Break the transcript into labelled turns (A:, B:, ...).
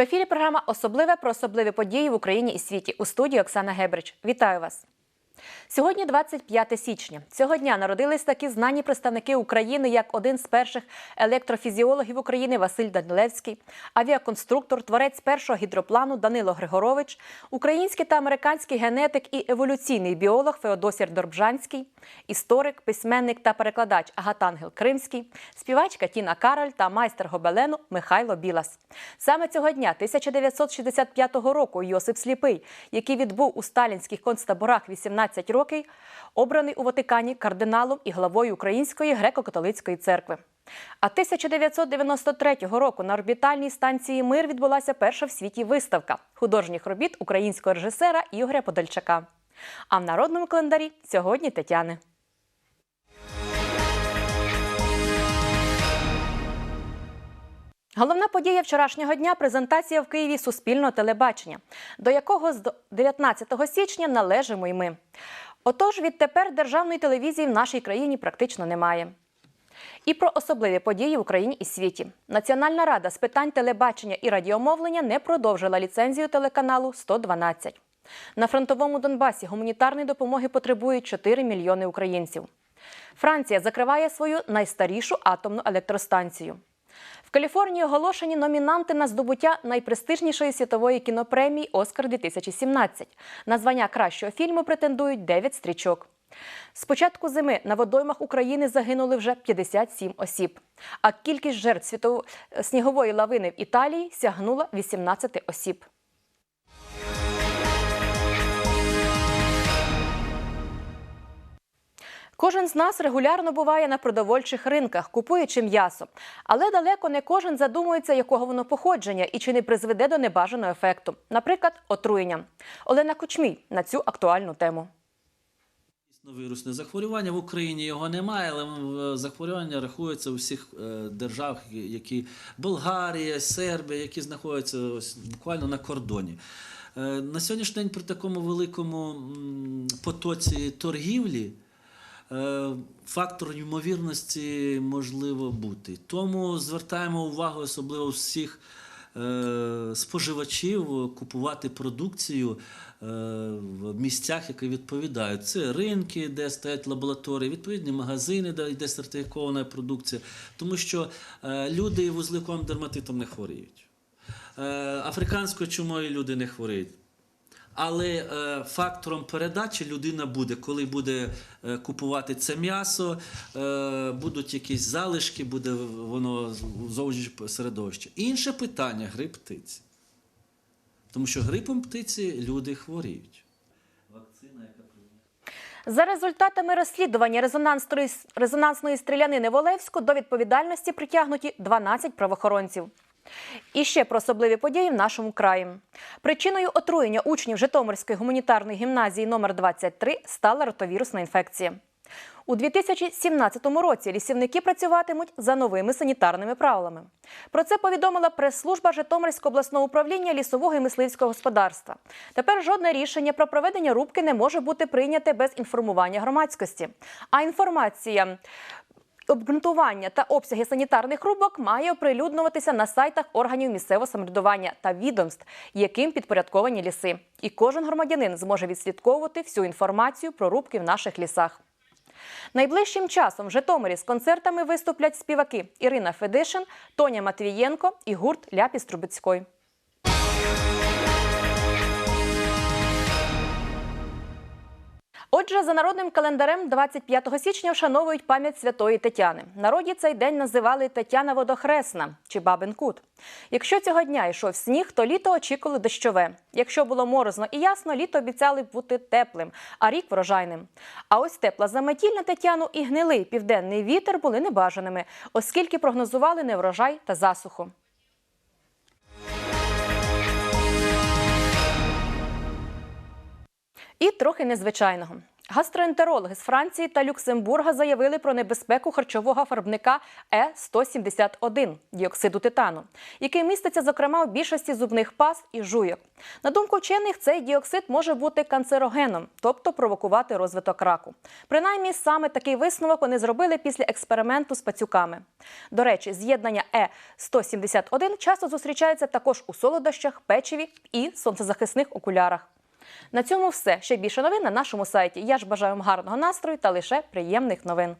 A: В ефірі програма Особливе про особливі події в Україні і світі у студії Оксана Гебрич. Вітаю вас. Сьогодні 25 січня. Цього дня народились такі знані представники України, як один з перших електрофізіологів України Василь Данилевський, авіаконструктор, творець першого гідроплану Данило Григорович, український та американський генетик і еволюційний біолог Феодосір Дорбжанський, історик, письменник та перекладач Агатангел Кримський, співачка Тіна Кароль та майстер гобелену Михайло Білас. Саме цього дня 1965 року Йосип Сліпий, який відбув у сталінських концтаборах 18 років, обраний у Ватикані кардиналом і главою Української греко-католицької церкви. А 1993 року на орбітальній станції Мир відбулася перша в світі виставка художніх робіт українського режисера Ігоря Подольчака. А в народному календарі сьогодні Тетяни. Головна подія вчорашнього дня презентація в Києві Суспільного телебачення, до якого з 19 січня належимо й ми. Отож, відтепер державної телевізії в нашій країні практично немає. І про особливі події в Україні і світі. Національна рада з питань телебачення і радіомовлення не продовжила ліцензію телеканалу 112. На фронтовому Донбасі гуманітарної допомоги потребують 4 мільйони українців. Франція закриває свою найстарішу атомну електростанцію. В Каліфорнії оголошені номінанти на здобуття найпрестижнішої світової кінопремії Оскар 2017. На звання кращого фільму претендують 9 стрічок. З початку зими на водоймах України загинули вже 57 осіб. А кількість жертв світов... снігової лавини в Італії сягнула 18 осіб. Кожен з нас регулярно буває на продовольчих ринках, купуючи м'ясо. Але далеко не кожен задумується, якого воно походження і чи не призведе до небажаного ефекту, наприклад, отруєння. Олена Кучмій на цю актуальну тему.
B: Вірусне захворювання в Україні його немає, але е, захворювання рахується у всіх е, державах, які Болгарія, Сербія, які знаходяться ось буквально на кордоні. Е, На сьогоднішній день при такому великому потоці торгівлі фактор ймовірності можливо бути. Тому звертаємо увагу особливо всіх е, споживачів купувати продукцію е, в місцях, які відповідають. Це ринки, де стоять лабораторії, відповідні магазини, де йде сертифікована продукція, тому що е, люди вузликовим дерматитом не хворіють. Е, Африканською чумою люди не хворіють. Але е, фактором передачі людина буде, коли буде е, купувати це м'ясо, е, будуть якісь залишки, буде воно зовнішнє середовище. Інше питання грип птиці. Тому що грипом птиці люди хворіють. Вакцина, яка
A: За результатами розслідування резонансної стрілянини в Олевську до відповідальності притягнуті 12 правоохоронців. І ще про особливі події в нашому краї. Причиною отруєння учнів Житомирської гуманітарної гімназії номер 23 стала ротовірусна інфекція. У 2017 році лісівники працюватимуть за новими санітарними правилами. Про це повідомила прес-служба Житомирського обласного управління лісового і мисливського господарства. Тепер жодне рішення про проведення рубки не може бути прийняте без інформування громадськості. А інформація обґрунтування та обсяги санітарних рубок має оприлюднюватися на сайтах органів місцевого самоврядування та відомств, яким підпорядковані ліси. І кожен громадянин зможе відслідковувати всю інформацію про рубки в наших лісах. Найближчим часом в Житомирі з концертами виступлять співаки Ірина Федишин, Тоня Матвієнко і гурт Ляпіс Трубецької. Отже, за народним календарем 25 січня вшановують пам'ять святої Тетяни. Народі цей день називали Тетяна Водохресна чи Бабин Кут. Якщо цього дня йшов сніг, то літо очікували дощове. Якщо було морозно і ясно, літо обіцяли бути теплим, а рік врожайним. А ось тепла заметіль на Тетяну і гнилий південний вітер були небажаними, оскільки прогнозували неврожай та засуху. І трохи незвичайного. Гастроентерологи з Франції та Люксембурга заявили про небезпеку харчового фарбника Е171 діоксиду титану, який міститься зокрема в більшості зубних паст і жуйок. На думку вчених, цей діоксид може бути канцерогеном, тобто провокувати розвиток раку. Принаймні, саме такий висновок вони зробили після експерименту з пацюками. До речі, з'єднання Е171 часто зустрічається також у солодощах, печиві і сонцезахисних окулярах. На цьому все. Ще більше новин на нашому сайті. Я ж бажаю вам гарного настрою та лише приємних новин.